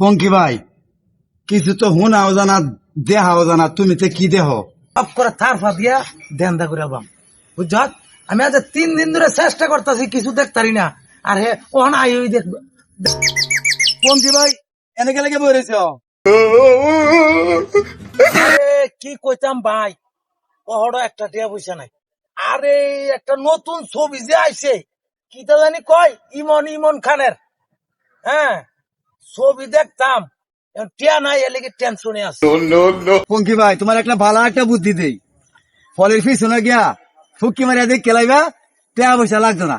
পঙ্কি ভাই কিছু তো হুনাও জানা দেহাও জানা তুমি তো কি দেহ? অফ করে তার ফা দিয়া দেন্দা করে বাম বুঝছত? আমি আজ তিন দিন ধরে চেষ্টা করতেছি কিছু দেখতারি না। আর হে ওহন আই ওই দেখ পঙ্কি ভাই এনেকে লেগে আরে, কি কইতাম ভাই? ওহড় একটা টিয়া পয়সা নাই। আরে একটা নতুন ছবি যে আইছে কি তা জানি কয়? ইমন ইমন খানের। হ্যাঁ? ছবি দেখতাম। টিয়া নাই কি টেনশনে আছে। পঙ্কি ভাই তোমার একটা ভালো একটা বুদ্ধি দেই। ফলের পিছনে গিয়া ফুকি মারিয়া দিয়ে কেলাইবা টেয়া পয়সা লাগতো না।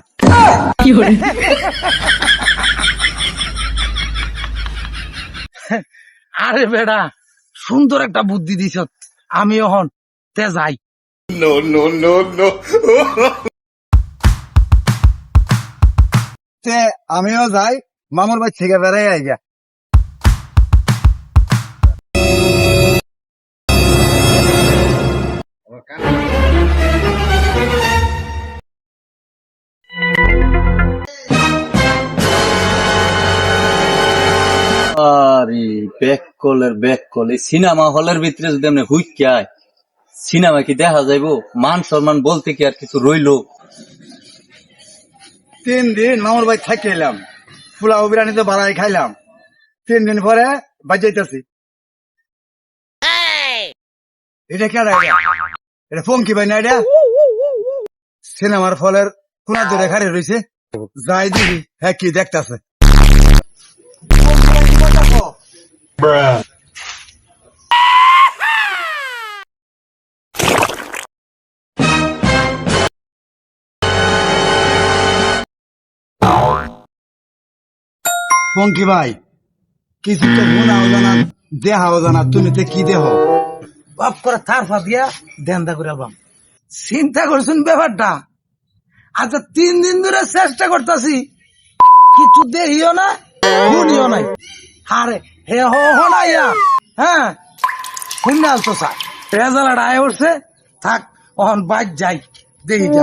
আরে বেড়া সুন্দর একটা বুদ্ধি দিছ। আমি এখন তে যাই। তে আমিও যাই। মামুর ভাই থেকে বেড়াই আই গা আরে ব্যাক কলের ব্যাক কল এই সিনেমা হলের ভিতরে যদি এমনি হুইকে আয় সিনেমা কি দেখা যাইবো? মান সম্মান বলতে কি আর কিছু রইল? তিন দিন মামুর ভাই থাকি এলাম। পোলাও বিরিয়ানি তো বাড়াই খাইলাম। তিন দিন পরে বাজাইতেছি এটা কেন এটা? পঙ্কি ভাই না এটা? সিনেমার ফলের কোন দূরে খারে রয়েছে যাই দিবি হ্যাঁ কি দেখতেছে। পঙ্কি ভাই? কিছু তো হুনাও জানা দেহাও জানা তুমি তো কি দেহ? অফ করে থার ফা দিয়া দেন্দা করে বাম চিন্তা করছেন ব্যাপারটা? আচ্ছা তিন দিন ধরে চেষ্টা করতেছি। কিছু দেখিও না, শুনিও নাই। আরে, হে হো হো না। ইয়া হ্যাঁ? শুনে আসতো স্যার রেজাল্ট আয় উঠছে থাক, অহন বাদ যাই। দেখি যা